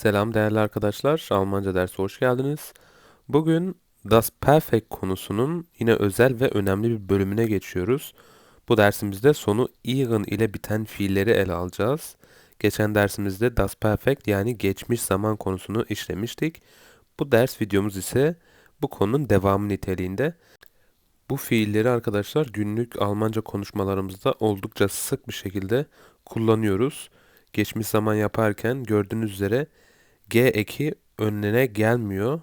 Selam değerli arkadaşlar, Almanca dersi hoş geldiniz. Bugün Das Perfect konusunun yine özel ve önemli bir bölümüne geçiyoruz. Bu dersimizde sonu ihren ile biten fiilleri ele alacağız. Geçen dersimizde Das Perfect yani geçmiş zaman konusunu işlemiştik. Bu ders videomuz ise bu konunun devamı niteliğinde. Bu fiilleri arkadaşlar günlük Almanca konuşmalarımızda oldukça sık bir şekilde kullanıyoruz. Geçmiş zaman yaparken gördüğünüz üzere G eki önüne gelmiyor.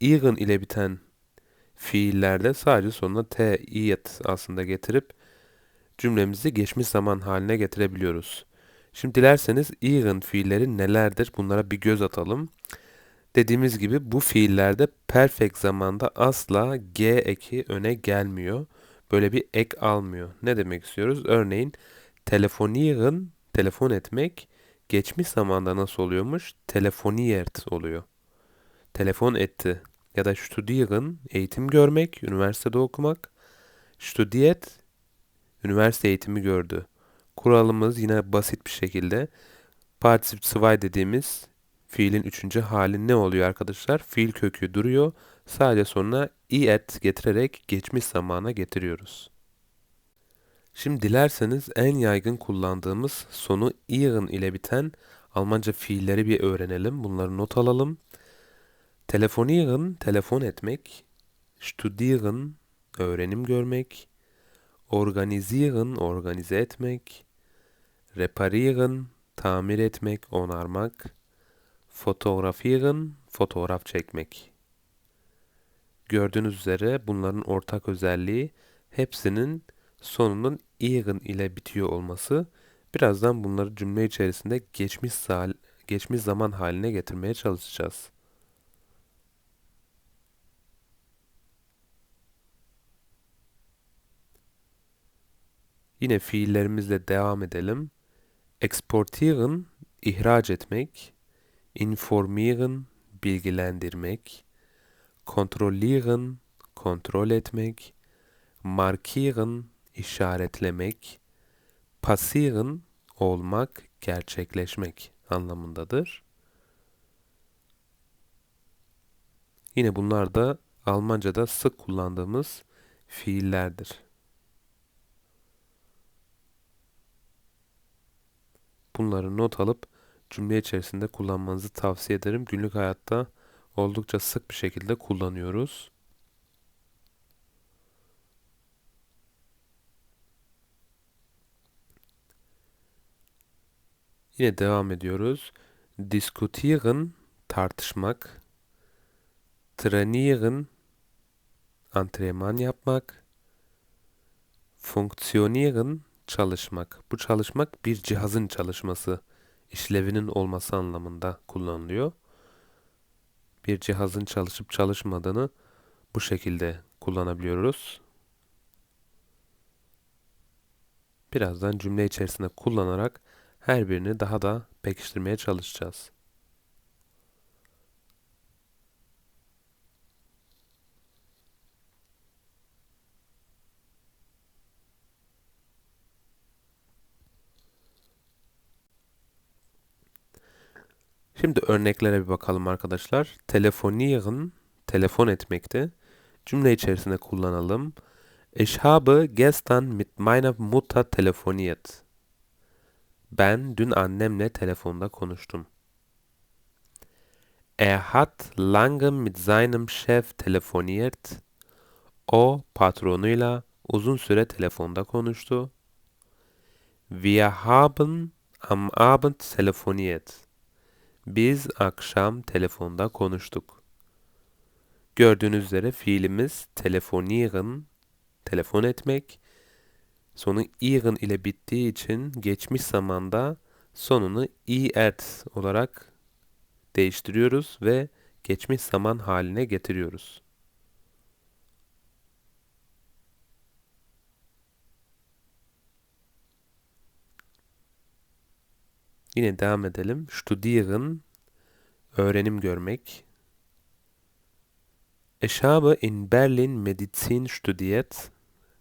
Ihren ile biten fiillerde sadece sonuna t, iyet aslında getirip cümlemizi geçmiş zaman haline getirebiliyoruz. Şimdi dilerseniz ihren fiilleri nelerdir bunlara bir göz atalım. Dediğimiz gibi bu fiillerde perfect zamanda asla g eki öne gelmiyor. Böyle bir ek almıyor. Ne demek istiyoruz? Örneğin telefonieren, telefon etmek geçmiş zamanda nasıl oluyormuş? Telefoniert oluyor. Telefon etti. Ya da studieren, eğitim görmek, üniversitede okumak. Studiert, üniversite eğitimi gördü. Kuralımız yine basit bir şekilde Particip 2 dediğimiz fiilin üçüncü hali ne oluyor arkadaşlar? Fiil kökü duruyor. Sadece sonuna iet getirerek geçmiş zamana getiriyoruz. Şimdi dilerseniz en yaygın kullandığımız sonu ihren ile biten Almanca fiilleri bir öğrenelim. Bunları not alalım. Telefonieren, telefon etmek. Studieren, öğrenim görmek. Organisieren, organize etmek. Reparieren, tamir etmek, onarmak. Fotografieren, fotoğraf çekmek. Gördüğünüz üzere bunların ortak özelliği hepsinin sonunun ihren ile bitiyor olması. Birazdan bunları cümle içerisinde geçmiş, geçmiş zaman haline getirmeye çalışacağız. Yine fiillerimizle devam edelim. Exportieren, ihraç etmek. Informieren, bilgilendirmek. Kontrollieren, kontrol etmek. Markieren, işaretlemek, passieren olmak, gerçekleşmek anlamındadır. Yine bunlar da Almanca'da sık kullandığımız fiillerdir. Bunları not alıp cümle içerisinde kullanmanızı tavsiye ederim. Günlük hayatta oldukça sık bir şekilde kullanıyoruz. Yine devam ediyoruz. Diskutieren, tartışmak. Trainieren, antrenman yapmak. Funktionieren, çalışmak. Bu çalışmak bir cihazın çalışması, işlevinin olması anlamında kullanılıyor. Bir cihazın çalışıp çalışmadığını bu şekilde kullanabiliyoruz. Birazdan cümle içerisinde kullanarak her birini daha da pekiştirmeye çalışacağız. Şimdi örneklere bir bakalım arkadaşlar. Telefonieren, telefon etmekte. Cümle içerisinde kullanalım. Ich habe gestern mit meiner Mutter telefoniert. Ben dün annemle telefonda konuştum. Er hat lange mit seinem Chef telefoniert. O patronuyla uzun süre telefonda konuştu. Wir haben am Abend telefoniert. Biz akşam telefonda konuştuk. Gördüğünüz üzere fiilimiz telefonieren, telefon etmek sonu iren ile bittiği için geçmiş zamanda sonunu iert olarak değiştiriyoruz ve geçmiş zaman haline getiriyoruz. Yine devam edelim. Studieren, öğrenim görmek. Ich habe in Berlin Medizin studiert.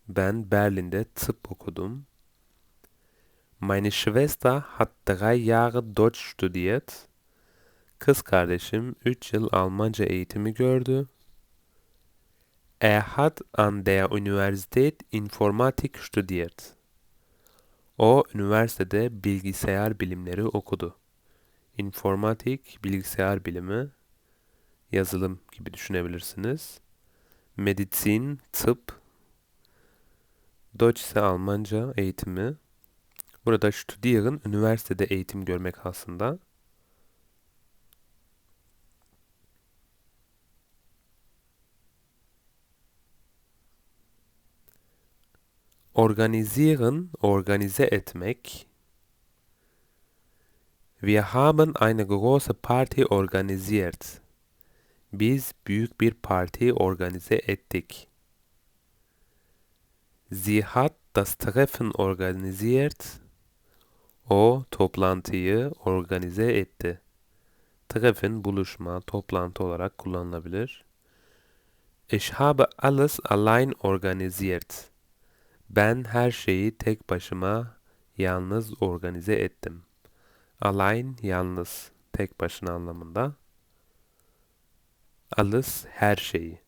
Ben Berlin'de tıp okudum. Meine Schwester hat drei Jahre Deutsch studiert. Kız kardeşim 3 yıl Almanca eğitimi gördü. Er hat an der Universität Informatik studiert. O üniversitede bilgisayar bilimleri okudu. Informatik, bilgisayar bilimi, yazılım gibi düşünebilirsiniz. Medizin, tıp, Deutsch ise Almanca eğitimi. Burada studieren, üniversitede eğitim görmek aslında. Organisieren, organize etmek. Wir haben eine große Party organisiert. Biz büyük bir parti organize ettik. Sie hat das Treffen organisiert. O toplantıyı organize etti. Treffen buluşma, toplantı olarak kullanılabilir. Ich habe alles allein organisiert. Ben her şeyi tek başıma yalnız organize ettim. Allein yalnız, tek başına anlamında. Alles her şeyi.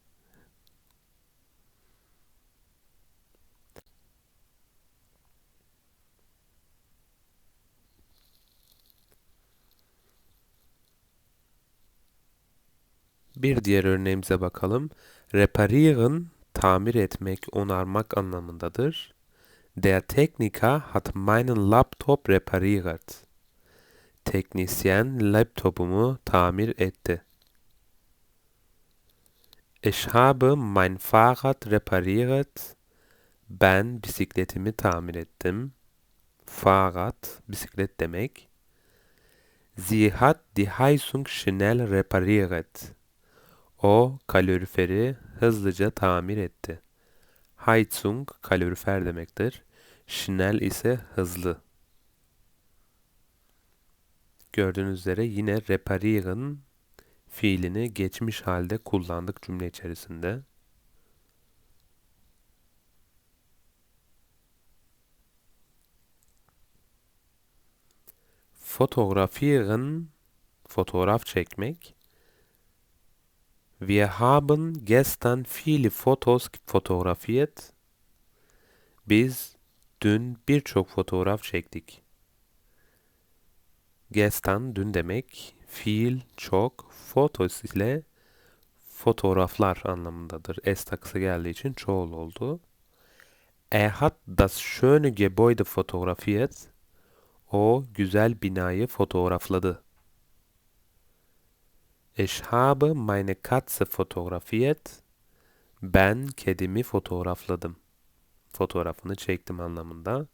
Bir diğer örneğimize bakalım. Reparieren, tamir etmek, onarmak anlamındadır. Der Techniker hat meinen Laptop repariert. Teknisyen laptopumu tamir etti. Ich habe mein Fahrrad repariert. Ben bisikletimi tamir ettim. Fahrrad, bisiklet demek. Sie hat die Heizung schnell repariert. O kaloriferi hızlıca tamir etti. Heizung kalorifer demektir. Schnell ise hızlı. Gördüğünüz üzere yine reparieren fiilini geçmiş halde kullandık cümle içerisinde. Fotografieren, fotoğraf çekmek. Wir haben gestern viele Fotos fotografiert. Biz dün birçok fotoğraf çektik. Gestern dün demek. Fiil çok. Fotos ile fotoğraflar anlamındadır. S takısı geldiği için çoğul oldu. Er hat das schöne Gebäude fotografiert. O güzel binayı fotoğrafladı. Ich habe meine Katze fotografiert. Ben kedimi fotoğrafladım. Fotoğrafını çektim anlamında.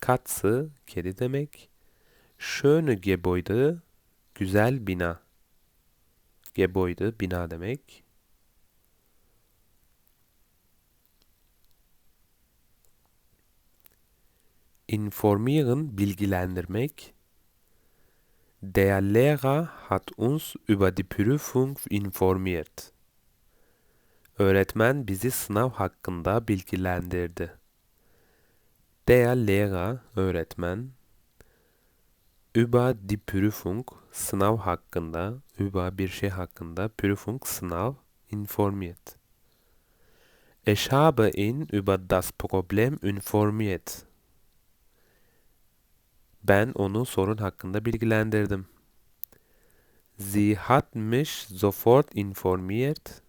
Katze kedi demek. Schöne Gebäude güzel bina. Gebäude bina demek. Informieren bilgilendirmek. Der Lehrer hat uns über die Prüfung informiert. Öğretmen bizi sınav hakkında bilgilendirdi. Der Lehrer, öğretmen, über die Prüfung, sınav hakkında, über bir şey hakkında, Prüfung, sınav, informiert. Ich habe ihn über das Problem informiert. Ben onu sorun hakkında bilgilendirdim. Sie hat mich sofort informiert.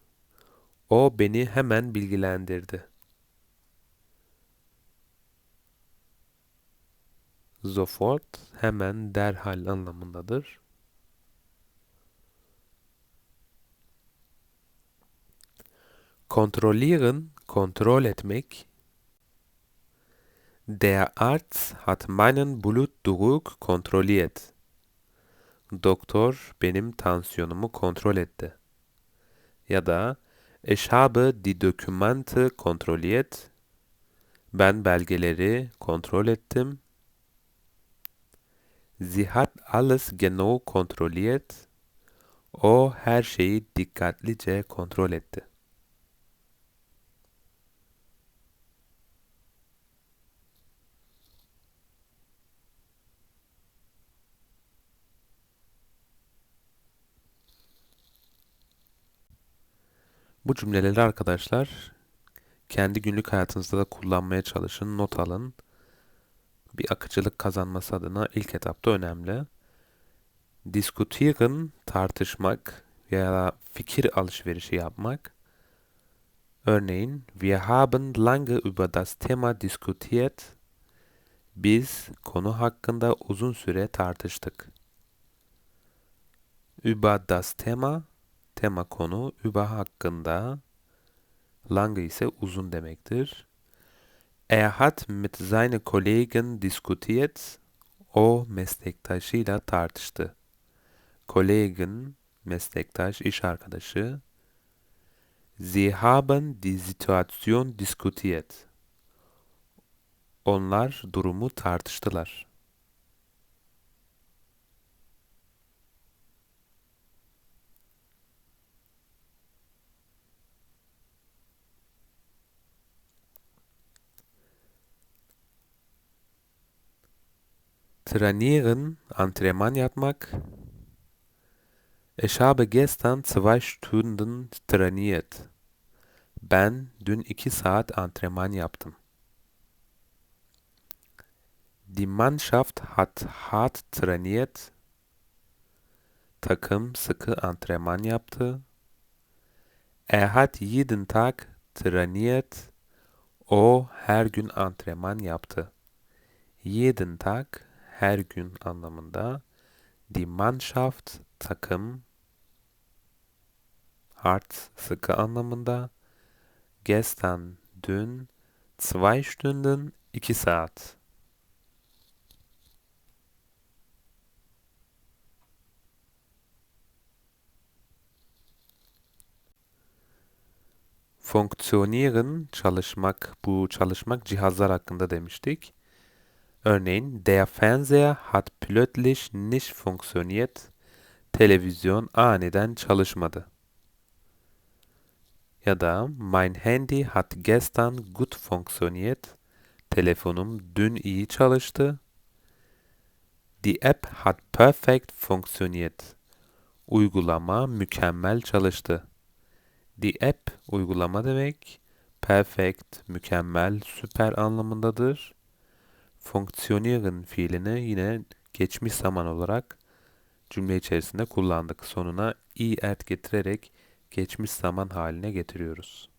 O beni hemen bilgilendirdi. Sofort hemen derhal anlamındadır. Kontrollieren, kontrol etmek. Der Arzt hat meinen Blutdruck kontrolliert. Doktor benim tansiyonumu kontrol etti. Ya da Ich habe die Dokumente kontrolliert. Ben belgeleri kontrol ettim. Sie hat alles genau kontrolliert. O her şeyi dikkatlice kontrol etti. Bu cümleleri arkadaşlar kendi günlük hayatınızda da kullanmaya çalışın, not alın. Bir akıcılık kazanması adına ilk etapta önemli. Diskutieren, tartışmak veya fikir alışverişi yapmak. Örneğin, wir haben lange über das Thema diskutiert. Biz konu hakkında uzun süre tartıştık. Über das Thema, tema konu, über hakkında, lange ise uzun demektir. Er hat mit seinen Kollegen diskutiert. O meslektaşıyla tartıştı. Kollegen, meslektaş, iş arkadaşı. Sie haben die Situation diskutiert. Onlar durumu tartıştılar. Trainieren, antrenman yapmak. Ich habe gestern zwei Stunden trainiert. Ben dün iki saat antrenman yaptım. Die Mannschaft hat hart trainiert. Takım sıkı antrenman yaptı. Er hat jeden Tag trainiert. O her gün antrenman yaptı. Jeden Tag her gün anlamında. Die Mannschaft takım hart sıkı anlamında. Gestern dün zwei Stunden iki saat. Funktionieren çalışmak bu çalışmak cihazlar hakkında demiştik. Örneğin der Fernseher hat plötzlich nicht funktioniert. Televizyon aniden çalışmadı. Ya da mein Handy hat gestern gut funktioniert. Telefonum dün iyi çalıştı. Die App hat perfekt funktioniert. Uygulama mükemmel çalıştı. Die app uygulama demek. Perfect, mükemmel, süper anlamındadır. Funktionieren fiilini yine geçmiş zaman olarak cümle içerisinde kullandık. Sonuna i ert getirerek geçmiş zaman haline getiriyoruz.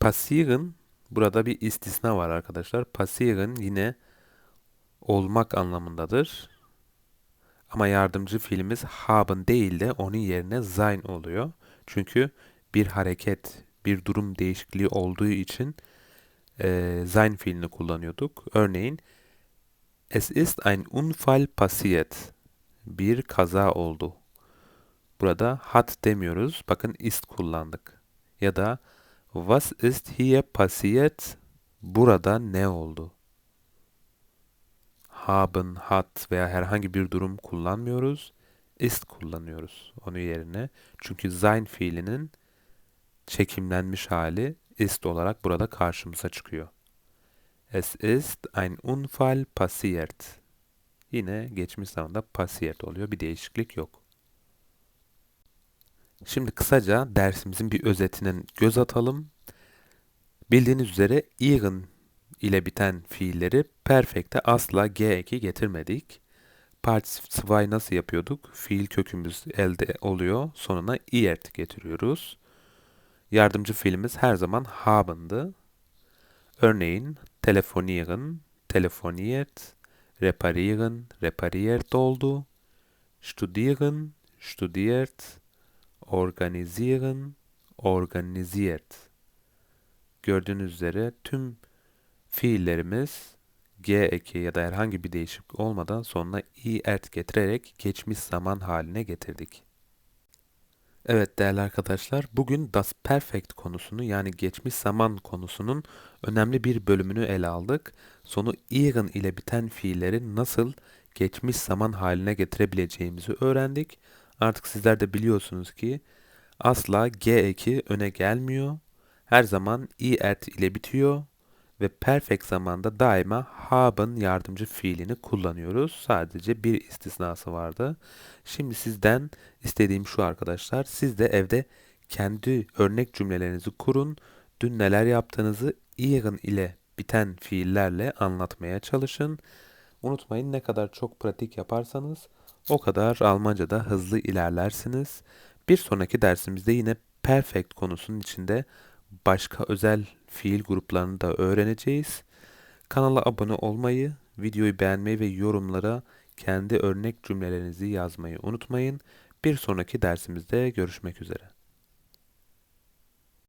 Passieren Burada bir istisna var arkadaşlar. Passieren yine olmak anlamındadır. Ama yardımcı fiilimiz haben değil de onun yerine sein oluyor. Çünkü bir hareket, bir durum değişikliği olduğu için e, sein fiilini kullanıyorduk. Örneğin Es ist ein Unfall passiert. Bir kaza oldu. Burada hat demiyoruz. Bakın ist kullandık. Ya da Was ist hier passiert? Burada ne oldu? Haben, hat veya herhangi bir durum kullanmıyoruz. Ist kullanıyoruz onun yerine. Çünkü sein fiilinin çekimlenmiş hali ist olarak burada karşımıza çıkıyor. Es ist ein Unfall passiert. Yine geçmiş zamanda passiert oluyor. Bir değişiklik yok. Şimdi kısaca dersimizin bir özetine göz atalım. Bildiğiniz üzere ihren ile biten fiilleri perfect'e asla g eki getirmedik. Particip 2 nasıl yapıyorduk? Fiil kökümüz elde oluyor. Sonuna iert getiriyoruz. Yardımcı fiilimiz her zaman haben'dı. Örneğin telefonieren, telefoniert, reparieren, repariert oldu. Studieren, studiert, organisieren, organisiert. Gördüğünüz üzere tüm fiillerimiz G eki ya da herhangi bir değişiklik olmadan sonuna i ert getirerek geçmiş zaman haline getirdik. Evet değerli arkadaşlar, bugün das perfect konusunu yani geçmiş zaman konusunun önemli bir bölümünü ele aldık. Sonu ihren ile biten fiilleri nasıl geçmiş zaman haline getirebileceğimizi öğrendik. Artık sizler de biliyorsunuz ki asla G eki öne gelmiyor. Her zaman i ert ile bitiyor ve perfect zamanda daima habe'ın yardımcı fiilini kullanıyoruz. Sadece bir istisnası vardı. Şimdi sizden istediğim şu arkadaşlar. Siz de evde kendi örnek cümlelerinizi kurun. Dün neler yaptığınızı ihren ile biten fiillerle anlatmaya çalışın. Unutmayın ne kadar çok pratik yaparsanız o kadar Almanca'da hızlı ilerlersiniz. Bir sonraki dersimizde yine perfect konusunun içinde başka özel fiil gruplarını da öğreneceğiz. Kanala abone olmayı, videoyu beğenmeyi ve yorumlara kendi örnek cümlelerinizi yazmayı unutmayın. Bir sonraki dersimizde görüşmek üzere.